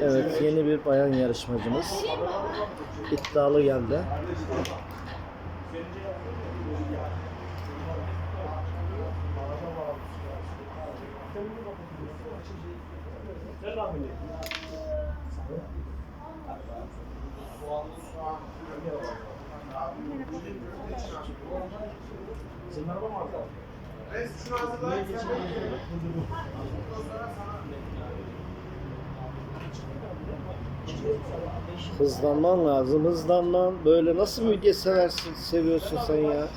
Evet yeni bir bayan yarışmacımız. İddialı geldi. Hızlanman lazım, hızlanman. Böyle nasıl müge seversin, seviyorsun sen ya?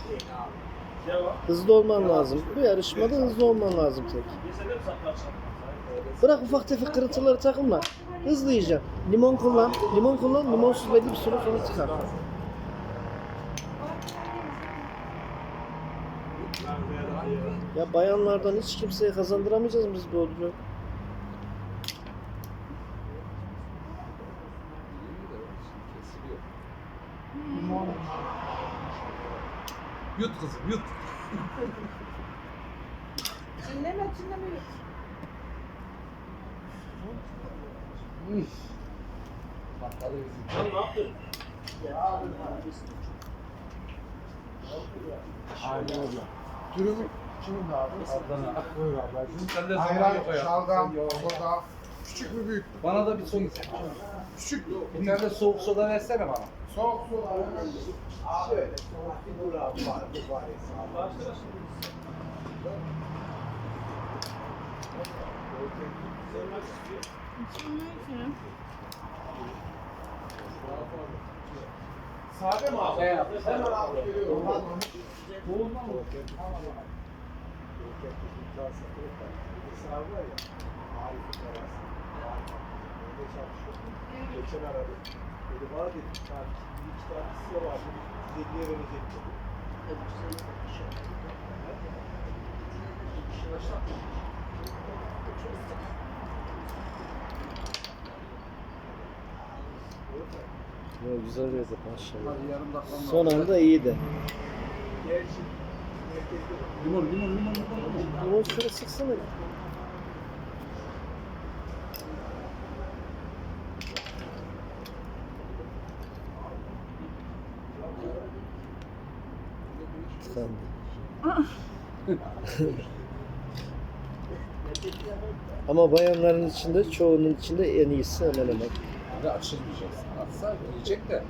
Hızlı olman lazım. Bu yarışmada hızlı olman lazım tek. Bırak ufak tefek kırıntıları takılma. Hızlı yiyeceksin. Limon kullan. Limon kullan. Limonsuz belli bir süre sonra çıkar. Ya bayanlardan hiç kimseye kazandıramayacağız mı biz bu ödülü? Yut kızım yut. Çinleme çinleme yok. Bak hadi bizim. Aynen öyle. Dürümü kimin abi? Adana. Buyur ablacığım. Sen de zaman yok hayatım. şalgam, soda. Küçük mü büyük mü? Bana da bir soğuk. Küçük mü? Bir tane de soğuk soda versene bana. Soğuk soda. Abi öyle. Dur abi var. Bu var. Sade mi abi? Şey. Hemen abi geliyorum. Geçen aradı. Dedi bana dedi bir tane bir iki tane hisse var. Dedi 150'ye verecek dedi. Ya güzel verdi maşallah. Hadi yarım dakika. Son anda iyiydi. Limon limon limon limon. Limon şöyle sıksana. Tıkandı. Ama bayanların içinde çoğunun içinde en iyisi hemen hemen. Hadi açılmayacaksın. Atsa yiyecek de.